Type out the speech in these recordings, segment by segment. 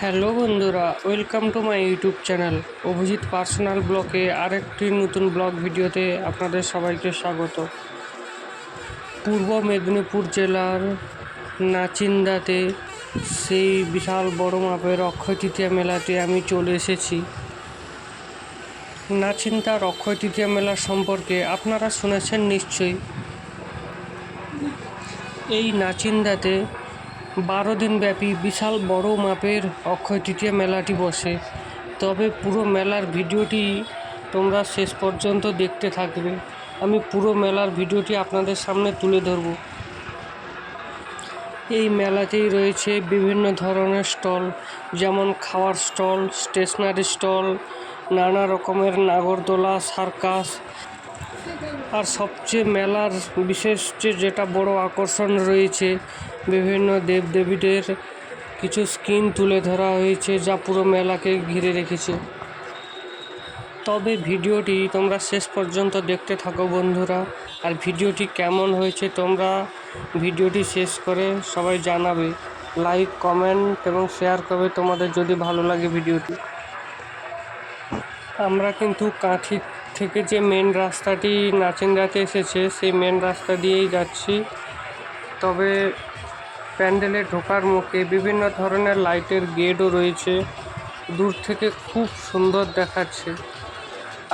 Hello বন্ধুরা, welcome to my YouTube channel. Abhijit personal ব্লগে আরেকটি নতুন ব্লগ ভিডিওতে আপনাদের সবাইকে স্বাগত। পূর্ব মেদিনীপুর জেলার নাচিন্দাতে সেই বিশাল বড় মাপের অক্ষয় তৃতীয়া মেলাতে আমি চলে এসেছি। নাচিন্দার অক্ষয় তৃতীয়া মেলা সম্পর্কে আপনারা শুনেছেন নিশ্চয়ই। এই নাচিন্দাতে বারো দিনব্যাপী বিশাল বড় মাপের অক্ষয় তৃতীয়া মেলাটি বসে। তবে পুরো মেলার ভিডিওটি তোমরা শেষ পর্যন্ত দেখতে থাকবে। আমি পুরো মেলার ভিডিওটি আপনাদের সামনে তুলে ধরব। এই মেলাতেই রয়েছে বিভিন্ন ধরনের স্টল, যেমন খাওয়ার স্টল, স্টেশনারি স্টল, নানা রকমের নাগরদোলা, সার্কাস। আর সবচেয়ে মেলার বিশেষ যেটা বড় আকর্ষণ রয়েছে বিভিন্ন দেবদেবীদের কিছু স্কিন তুলে ধরা হয়েছে যা পুরো মেলাকে ঘিরে রেখেছে। তবে ভিডিওটি তোমরা শেষ পর্যন্ত দেখতে থাকো বন্ধুরা। আর ভিডিওটি কেমন হয়েছে তোমরা ভিডিওটি শেষ করে সবাই জানাবে। লাইক, কমেন্ট এবং শেয়ার করবে তোমাদের যদি ভালো লাগে ভিডিওটি। আমরা কিন্তু কাঁথি থেকে যে মেন রাস্তাটি নাচিন্দাতে এসেছে, সেই মেন রাস্তা দিয়েই যাচ্ছি। তবে প্যান্ডেলে ঢোকার মুখে বিভিন্ন ধরনের লাইটের গেটও রয়েছে। দূর থেকে খুব সুন্দর দেখাচ্ছে।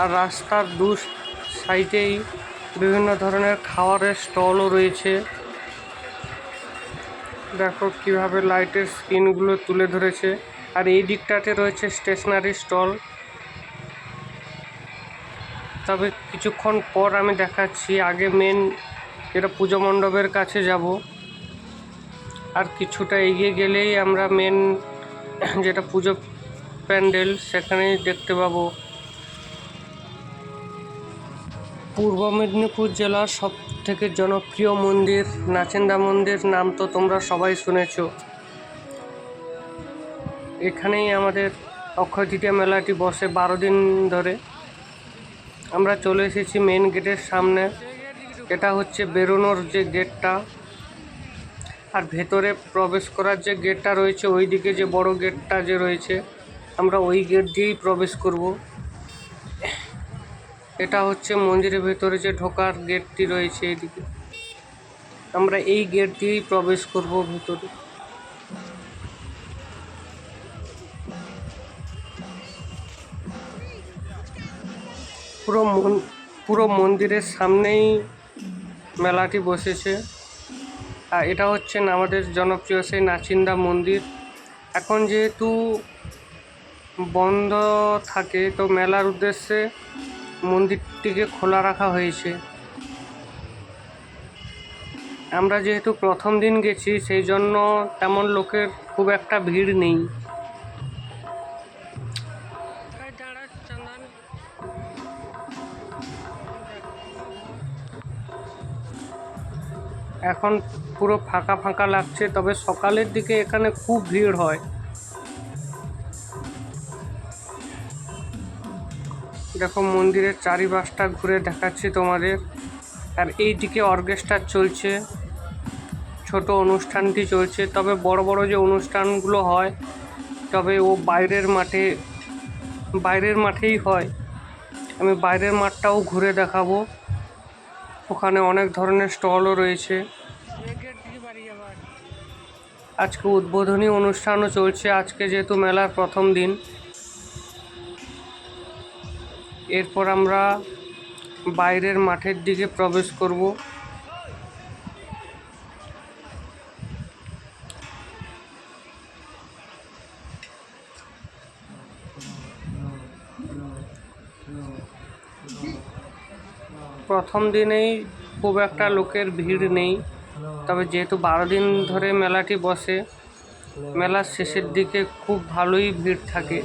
আর রাস্তার দু সাইডেই বিভিন্ন ধরনের খাওয়ারের স্টলও রয়েছে। দেখো কীভাবে লাইটের স্ক্রিনগুলো তুলে ধরেছে। আর এই দিকটাতে রয়েছে স্টেশনারি স্টল। তবে কিছুক্ষণ পর আমি দেখাচ্ছি, আগে মেন যেটা পুজো মণ্ডপের কাছে যাব। আর কিছুটা এগিয়ে গেলেই আমরা মেন যেটা পুজো প্যান্ডেল সেখানেই দেখতে পাবো। পূর্ব মেদিনীপুর জেলার সব থেকে জনপ্রিয় মন্দির নাচেন্দা মন্দির, নাম তো তোমরা সবাই শুনেছ। এখানেই আমাদের অক্ষয় তৃতীয়া মেলাটি বসে বারো দিন ধরে। আমরা চলে এসেছি মেন গেটের সামনে। এটা হচ্ছে বেরোনোর যে গেটটা আর ভেতরে প্রবেশ করার যে গেটটা রয়েছে ওই দিকে যে বড় গেটটা যে রয়েছে, আমরা ওই গেট দিয়েই প্রবেশ করব। এটা হচ্ছে মন্দিরের ভেতরে যে ঢোকার গেটটি রয়েছে এইদিকে আমরা এই গেট দিয়েই প্রবেশ করব ভেতরে। পুরো মন পুরো মন্দিরের সামনেই মেলাটি বসেছে। এটা হচ্ছে আমাদের জনপ্রিয় সেই নাচিন্দা মন্দির। এখন যেহেতু বন্ধ থাকে, তো মেলার উদ্দেশ্যে মন্দিরটিকে খোলা রাখা হয়েছে। আমরা যেহেতু প্রথম দিন গেছি, সেই জন্য তেমন লোকের খুব একটা ভিড় নেই। এখন পুরো ফাঁকা ফাঁকা লাগছে, তবে সকালের দিকে এখানে খুব ভিড় হয়। দেখো মন্দিরের চারিপাশটা ঘুরে দেখাচ্ছি তোমাদের। আর এই দিকে অর্কেস্ট্রা চলছে, ছোট অনুষ্ঠানটি চলছে, তবে বড় বড় যে অনুষ্ঠানগুলো হয়, তবে ও বাইরের মাঠে, বাইরের মাঠেই হয়। আমি বাইরের মাঠটাও ঘুরে দেখাবো। ওখানে অনেক ধরনের স্টলও রয়েছে। আজকে উদ্বোধনী অনুষ্ঠানও চলছে, আজকে যেহেতু মেলার প্রথম দিন। এরপর আমরা বাইরের মাঠের দিকে প্রবেশ করব। প্রথম দিনেই খুব একটা লোকের ভিড় নেই। তবে যেহেতু বারো দিন ধরে মেলাটি বসে, মেলার শেষের দিকে খুব ভালোই ভিড় থাকে।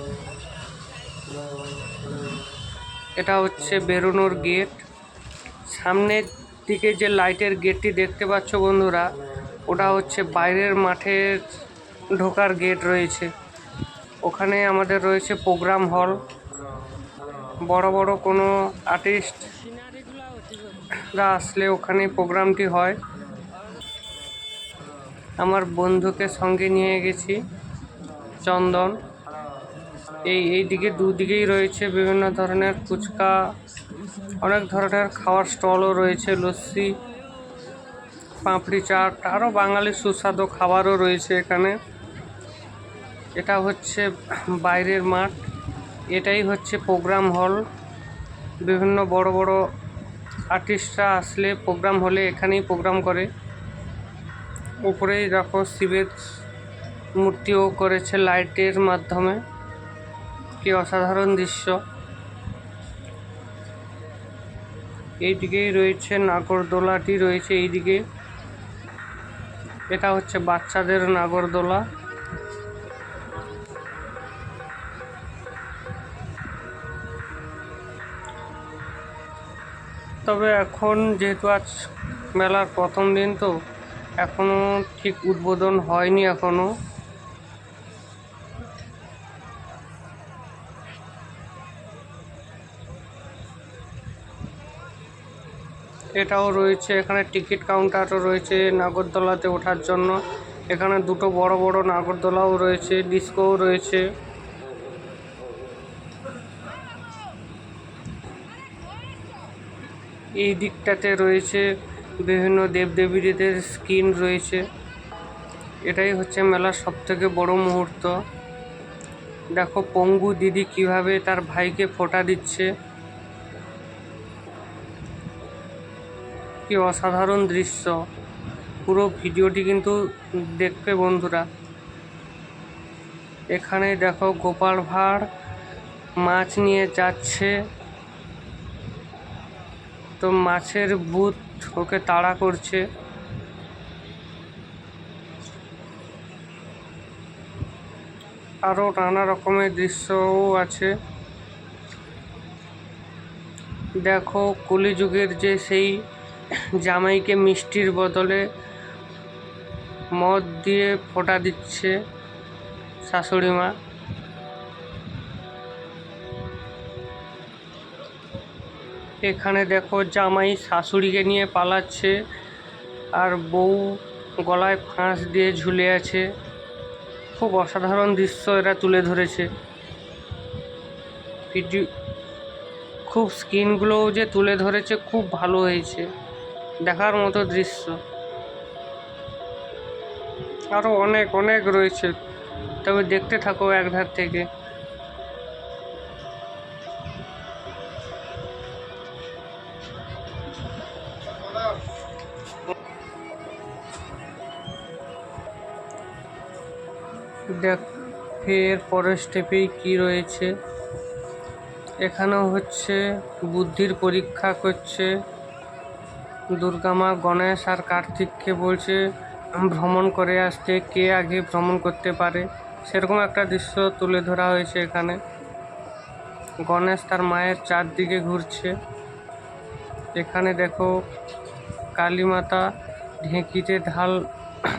এটা হচ্ছে বেরোনোর গেট। সামনের দিকে যে লাইটের গেটটি দেখতে পাচ্ছ বন্ধুরা, ওটা হচ্ছে বাইরের মাঠের ঢোকার গেট রয়েছে। ওখানে আমাদের রয়েছে প্রোগ্রাম হল। বড় বড় কোনো আর্টিস্টরা আসলে ওখানে প্রোগ্রামটি হয়। আমার বন্ধুকে সঙ্গে নিয়ে গেছি, চন্দন। এই এই দিকে দুদিকেই রয়েছে বিভিন্ন ধরনের ফুচকা, অনেক ধরনের খাওয়ার স্টলও রয়েছে, লস্যি, পাঁপড়ি চাট, আরও বাঙালি সুস্বাদু খাবারও রয়েছে এখানে। এটা হচ্ছে বাইরের মাঠ, এটাই হচ্ছে প্রোগ্রাম হল। বিভিন্ন বড় বড় আর্টিস্টরা আসলে প্রোগ্রাম হলে এখানেই প্রোগ্রাম করে। উপরেই দেখো শিবের মূর্তিও করেছে লাইটের মাধ্যমে। কি অসাধারণ দৃশ্য। এইদিকেই রয়েছে নাগরদোলাটি রয়েছে এইদিকে। এটা হচ্ছে বাচ্চাদের নাগরদোলা। তবে এখন যেহেতু আজ মেলার প্রথম দিন তো এখনও ঠিক উদ্বোধন হয়নি এখনও। এটাও রয়েছে, এখানে টিকিট কাউন্টারও রয়েছে নাগরদোলাতে ওঠার জন্য। এখানে দুটো বড় বড় নাগরদোলাও রয়েছে, ডিস্কোও রয়েছে। এই দিকটাতে রয়েছে বিভিন্ন দেবদেবীদের স্কিন রয়েছে। এটাই হচ্ছে মেলার সব থেকে বড় মুহূর্ত। দেখো পঙ্গু দিদি কীভাবে তার ভাইকে ফোঁটা দিচ্ছে। কি অসাধারণ দৃশ্য। পুরো ভিডিওটি কিন্তু দেখবে বন্ধুরা। এখানে দেখো গোপাল ভাঁড় মাছ নিয়ে যাচ্ছে। তো মাছের ভূত ওকে তাড়া করছে। আরও নানা রকমের দৃশ্যও আছে। দেখো, কলিযুগের যে সেই জামাইকে মিষ্টির বদলে মদ দিয়ে ফোঁটা দিচ্ছে শাশুড়ি মা। এখানে দেখো জামাই শাশুড়িকে নিয়ে পালাচ্ছে আর বউ গলায় ফাঁস দিয়ে ঝুলে আছে। খুব অসাধারণ দৃশ্য এরা তুলে ধরেছে। ভিডিও, খুব স্কিনগুলোও যে তুলে ধরেছে খুব ভালো হয়েছে। দেখার মতো দৃশ্য। আরও অনেক অনেক রয়েছে। তবে দেখতে থাকো একধার থেকে। এর পরের স্টেপেই কী রয়েছে? এখানেও হচ্ছে বুদ্ধির পরীক্ষা করছে। দুর্গা মা গণেশ আর কার্তিককে বলছে ভ্রমণ করে আসতে, কে আগে ভ্রমণ করতে পারে? সেরকম একটা দৃশ্য তুলে ধরা হয়েছে এখানে। গণেশ তার মায়ের চারদিকে ঘুরছে। এখানে দেখো কালী মাতা ঢেঁকিতে ঢাল,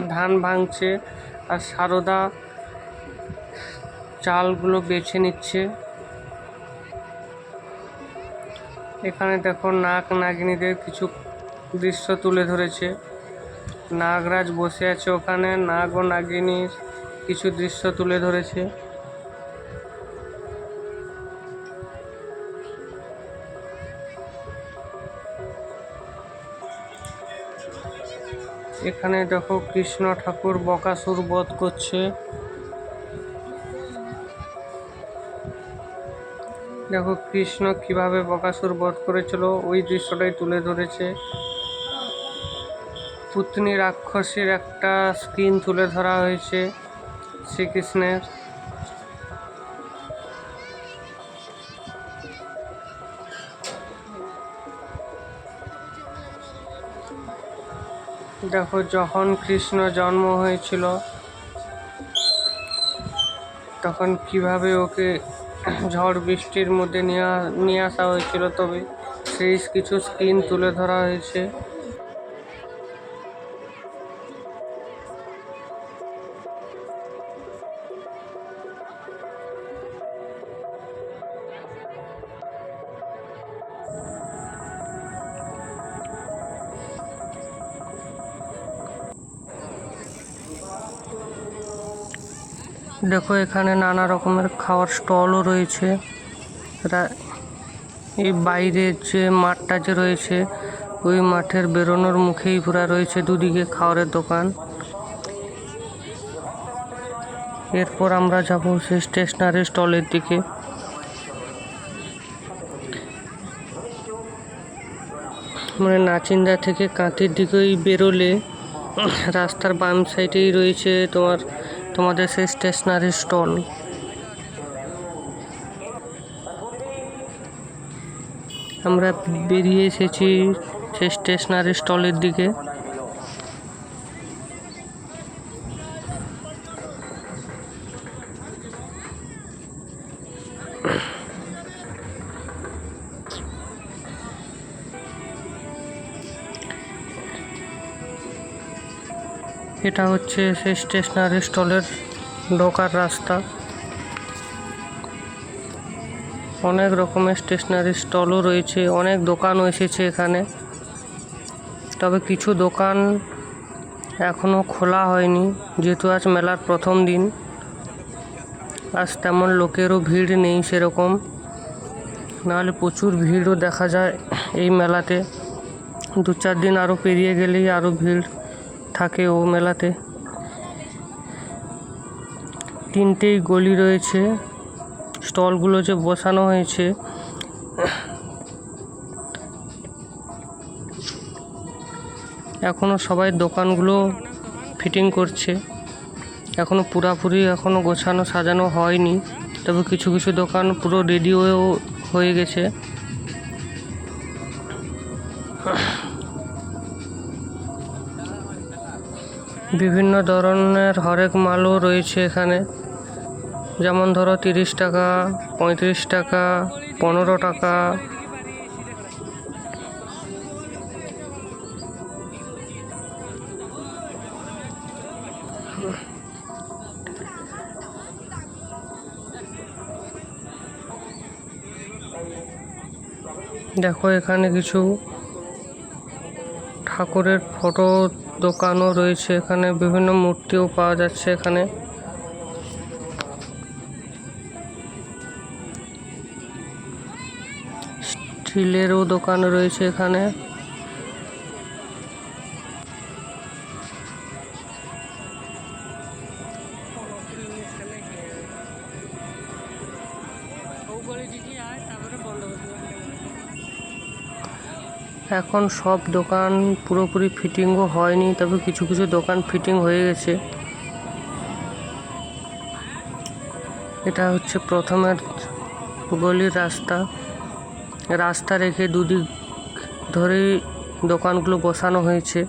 ধান ভাঙছে আর সারদা চালগুলো বেছে নিচ্ছে। এখানে দেখো নাগ নাগিনীদের কিছু দৃশ্য তুলে ধরেছে। নাগরাজ বসে আছে ওখানে, নাগ ও নাগিনীর কিছু দৃশ্য তুলে ধরেছে। এখানে দেখো কৃষ্ণ ঠাকুর বকাসুর বধ করছে। দেখো কৃষ্ণ কীভাবে বকাসুর বধ করেছিল, ওই দৃশ্যটাই তুলে ধরেছে। পুতনি রাক্ষসীর একটা স্ক্রিন তুলে ধরা হয়েছে শ্রীকৃষ্ণের। দেখো যখন কৃষ্ণ জন্ম হয়েছিল, তখন কীভাবে ওকে ঝড় বৃষ্টির মধ্যে নিয়ে নিয়ে আসা হয়েছিল তবে সেই কিছু স্ক্রিন তুলে ধরা হয়েছে। দেখো, এখানে নানা রকমের খাওয়ার স্টলও রয়েছে। এই বাইরের যে মাঠটা যে রয়েছে, ওই মাঠের বেরোনোর মুখেই পুরা রয়েছে দুদিকে খাওয়ারের দোকান। এরপর আমরা যাব সেই স্টেশনারি স্টলের দিকে। মানে নাচিন্দা থেকে কাঁথির দিকেই বেরোলে, রাস্তার বাম সাইডেই রয়েছে তোমার তোমাদের সেই স্টেশনারি স্টল আমরা বেরিয়ে এসেছি সেই স্টেশনারি স্টলের দিকে। এটা হচ্ছে সেই স্টেশনারি স্টলের ঢোকার রাস্তা। অনেক রকমের স্টেশনারি স্টলও রয়েছে, অনেক দোকানও এসেছে এখানে। তবে কিছু দোকান এখনও খোলা হয়নি, যেহেতু আজ মেলার প্রথম দিন। আজ তেমন লোকেরও ভিড় নেই সেরকম। নাহলে প্রচুর ভিড়ও দেখা যায় এই মেলাতে। দু চার দিন আরও পেরিয়ে গেলেই আরও ভিড়। থাকে ও মেলাতে। তিনটেই গলি রয়েছে। স্টলগুলো যে বসানো হয়েছে। এখনও সবাই দোকানগুলো ফিটিং করছে। এখনও পুরাপুরি এখনও গোছানো সাজানো হয়নি। তবে কিছু কিছু দোকান পুরো রেডি হয়ে গেছে। বিভিন্ন ধরনের হরেক মালও রয়েছে এখানে। যেমন ধরো তিরিশ টাকা, পঁয়ত্রিশ টাকা, পনেরো টাকা। দেখো এখানে কিছু ঠাকুরের ফটো দোকানও রয়েছে এখানে বিভিন্ন মূর্তিও পাওয়া যাচ্ছে এখানে। স্টিলেরও দোকান রয়েছে এখানে। এখন সব দোকান পুরোপুরি ফিটিংও হয়নি, তবে কিছু কিছু দোকান ফিটিং হয়ে গেছে। এটা হচ্ছে প্রথমের গলির রাস্তা। রাস্তা রেখে দুদিক ধরেই দোকানগুলো বসানো হয়েছে।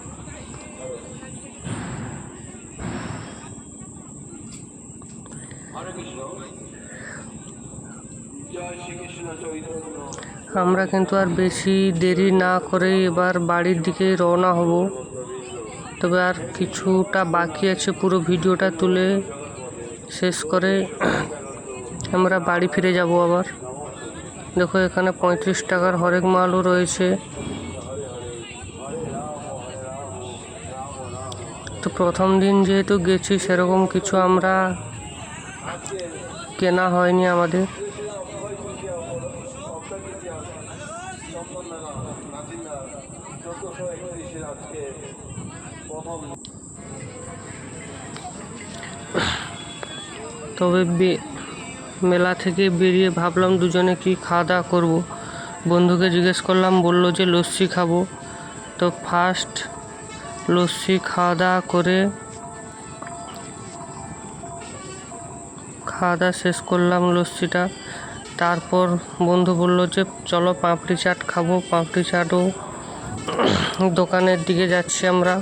আমরা কিন্তু আর বেশি দেরি না করে এবার বাড়ির দিকে রওনা হব। তবে আর কিছুটা বাকি আছে পুরো ভিডিওটা তুলে শেষ করে আমরা বাড়ি ফিরে যাব আবার। দেখো এখানে পঁয়ত্রিশ টাকার হরেক মালও রয়েছে। তো প্রথম দিন যেহেতু গেছি, সেরকম কিছু আমরা কেনা হয়নি আমাদের। তবে মেলা থেকে বেরিয়ে ভাবলাম দুজনে কি খাওয়া দাওয়া করব। বন্ধুকে জিজ্ঞেস করলাম, বলল যে লস্যি খাব। তো ফার্স্ট লস্যি খাওয়া দাওয়া করে খাওয়া দাওয়া শেষ করলাম লস্যিটা। তারপর বন্ধু বলল যে, চলো পাপড়ি চাট খাব, পাপড়ি চাটও দোকানের দিকে যাচ্ছি আমরা।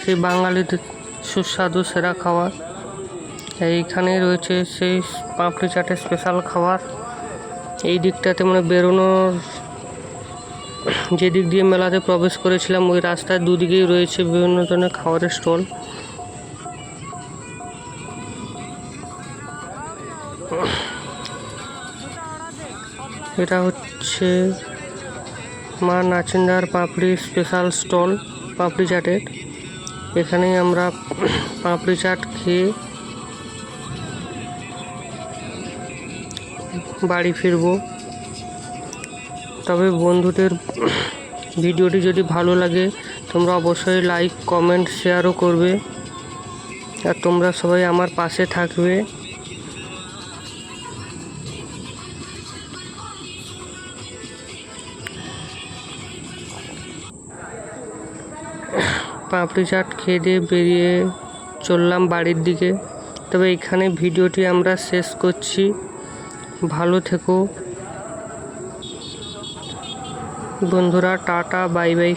সেই বাঙালিদের সুস্বাদু সেরা খাবার। এইখানেই রয়েছে সেই পাপড়ি চাটের স্পেশাল খাবার। এই দিকটাতে মানে বেরোনোর যে দিক দিয়ে মেলাতে প্রবেশ করেছিলাম, ওই রাস্তার দুদিকেই রয়েছে বিভিন্ন ধরনের খাবারের স্টল। এটা হচ্ছে মা নাচিন্দার পাপড়ি স্পেশাল স্টল পাপড়ি চাটের। এখানে আমরা পাপড়ি চাট খেয়ে বাড়ি ফিরব। তবে বন্ধুদের ভিডিওটি যদি ভালো লাগে, তোমরা অবশ্যই লাইক কমেন্ট শেয়ারও করবে। আর তোমরা সবাই আমার পাশে থাকবে। পাপড়ি চাট খেয়ে দিয়ে বেরিয়ে চললাম বাড়ির দিকে। তবে এখানে ভিডিওটি আমরা শেষ করছি। ভালো থেকো। বন্ধুরা, টাটা, বাই বাই।